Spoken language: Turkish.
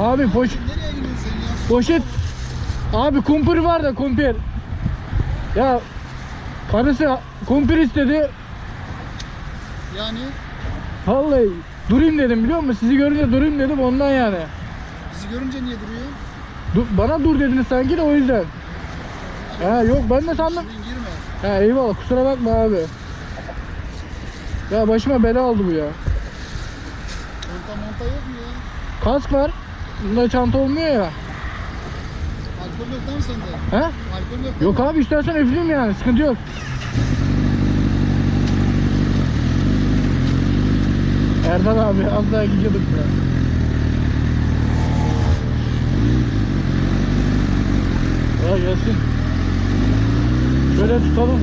Abi poş poşet. Abi kumpir var da kumpir. Ya karısı kumpir istedi. Yani Vallahi durayım dedim biliyor musun? Sizi görünce durayım dedim ondan yani. bizi görünce niye duruyor? Du- bana dur dediniz sanki de o yüzden. Ha yok ben de sandım. Ha eyvallah kusura bakma abi. Ya başıma bela oldu bu ya. Çanta monta yok mu ya? Kask var. Bunda çanta olmuyor ya. Alkol yok mi sende? He? Alkol yok. Yok abi istersen üfleyeyim yani sıkıntı yok. Erdal abi az daha gidiyorduk ya. Ya gelsin. Şöyle tutalım.